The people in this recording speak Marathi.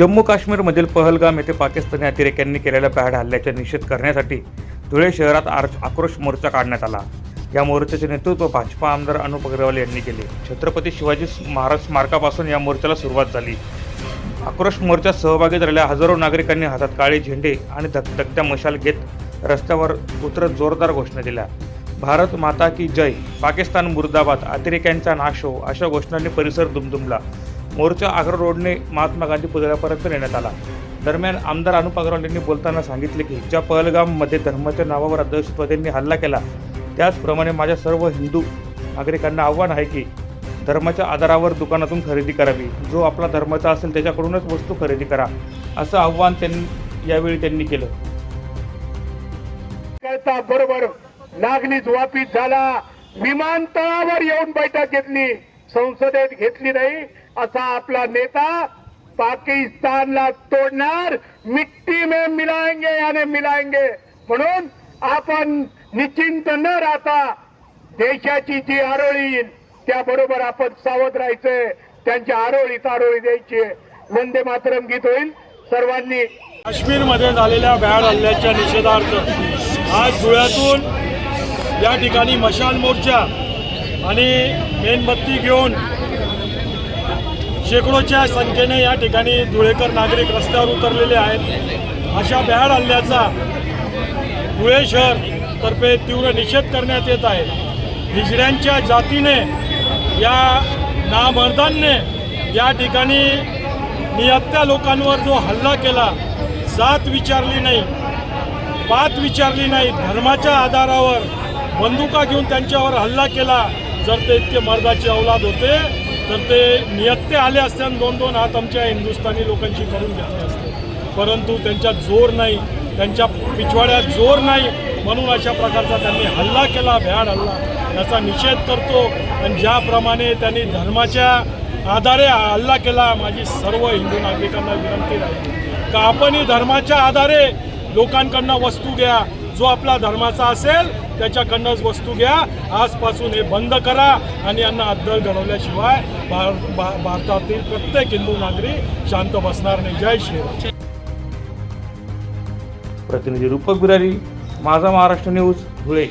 जम्मू काश्मीरमधील पहलगाम येथे पाकिस्तानी अतिरेक्यांनी केलेल्या पॅड हल्ल्याचा निषेध करण्यासाठी धुळे शहरात आर आक्रोश मोर्चा काढण्यात आला. या मोर्चाचे नेतृत्व भाजपा आमदार अनुप अग्रवाल यांनी केले. छत्रपती शिवाजी महाराज स्मारकापासून या मोर्चाला सुरुवात झाली. आक्रोश मोर्चात सहभागी झालेल्या हजारो नागरिकांनी हातात काळे झेंडे आणि धकधकत्या मशाल घेत रस्त्यावर उतरत जोरदार घोषणा दिल्या. भारत माता की जय पाकिस्तान मुर्दाबाद अतिरेक्यांचा नाश हो अशा घोषणांनी परिसर दुमदुमला. मोर्चा आग्रा रोडने महात्मा गांधी पुतळ्यापर्यंत नेण्यात आला. दरम्यान आमदार अनुप अग्रवाल यांनी बोलताना सांगितले की ज्या पहलगाममध्ये धर्माच्या नावावर दहशतवाद्यांनी हल्ला केला त्याचप्रमाणे माझ्या सर्व हिंदू नागरिकांना आव्हान आहे की धर्माच्या आधारावर दुकानातून खरेदी करावी. जो आपला धर्माचा असेल त्याच्याकडूनच वस्तू खरेदी करा असं आव्हान त्यांनी यावेळी त्यांनी केलं. बरोबर नागलीच वापिस झाला. विमानतळावर येऊन बैठक घेतली. संसदेत घेतली नाही. असा आपला नेता पाकिस्तानला तोडणार मिट्टी में मिलाएंगे याने मिलाएंगे. म्हणून आपण निश्चिंत न राहता देशाची जी आरोळी येईल त्याबरोबर आपण सावध राहायचंय. त्यांच्या आरोळीत आरोळी द्यायची. वंदे मातरम गीत होईल. सर्वांनी काश्मीरमध्ये झालेल्या भ्याड हल्ल्याच्या निषेधार्थ आज धुळ्यातून या ठिकाणी मशाल मोर्चा आणि मेणबत्ती घेऊन शेकडोच्या संख्येने या ठिकाणी धुळेकर नागरिक रस्त्यावर उतरलेले आहेत. अशा भ्याड हल्ल्याचा धुळे शहर तर्फे तीव्र निषेध करण्यात येत आहे. हिजड्यांच्या जातीने या नामर्दांनी या ठिकाणी नियत्या लोकांवर जो हल्ला केला जात विचारली नाही पात विचारली नाही धर्माच्या आधारावर बंदुका घेऊन त्यांच्यावर हल्ला केला जर ते इतके मर्दाचे औलाद होते तर ते नियत्ते आले असते आणि दोन दोन हात आमच्या हिंदुस्थानी लोकांची करून घेतले असते. परंतु त्यांच्यात जोर नाही त्यांच्या पिछवाड्यात जोर नाही म्हणून अशा प्रकारचा त्यांनी हल्ला केला भ्याड हल्ला. याचा निषेध करतो आणि ज्याप्रमाणे त्यांनी धर्माच्या आधारे हल्ला केला माझी सर्व हिंदू नागरिकांना विनंती राहील का आपणही धर्माच्या आधारे लोकांकडनं वस्तू घ्या. जो आपला धर्माचा असेल त्याच्याकडनंच वस्तू घ्या. आजपासून हे बंद करा आणि यांना अद्दल घडवल्याशिवाय भार भा भारतातील प्रत्येक हिंदू नागरिक शांत बसणार नाही. जय श्रीराम प्रतिनिधी रूपक बिरारी माझा महाराष्ट्र न्यूज धुळे.